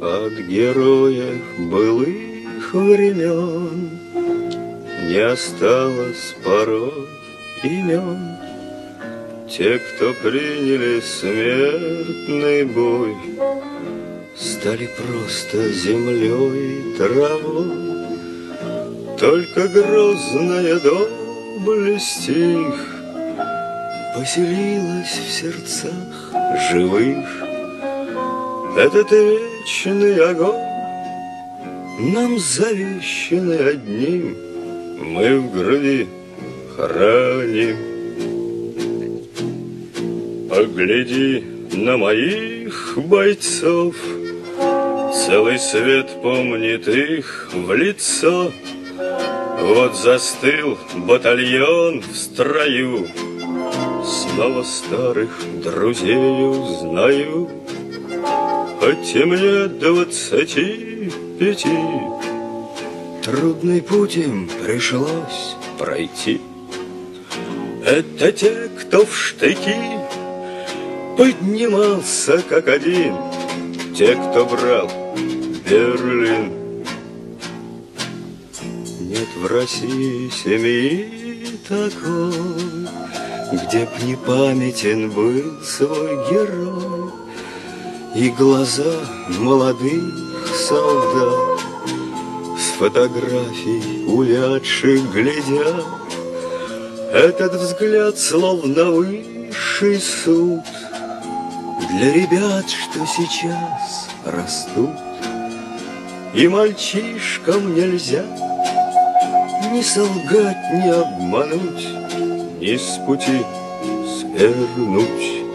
От героев былых времен Не осталось порой имен. Те, кто приняли смертный бой, Стали просто землей и травой. Только грозная доблесть их Поселилась в сердцах живых. Этот вечный огонь Нам завещанный одним Мы в груди храним. Погляди на моих бойцов, Целый свет помнит их в лицо. Вот застыл батальон в строю, Снова старых друзей узнаю, Хоть и мне двадцати пяти, Трудный путь им пришлось пройти. Это те, кто в штыки Поднимался как один, Те, кто брал Берлин. Нет в России семьи такой, Где б не памятен был свой герой, И глаза молодых солдат С фотографий увядших глядят, Этот взгляд словно высший суд Для ребят, что сейчас растут. И мальчишкам нельзя ни солгать, ни обмануть, Ни с пути свернуть.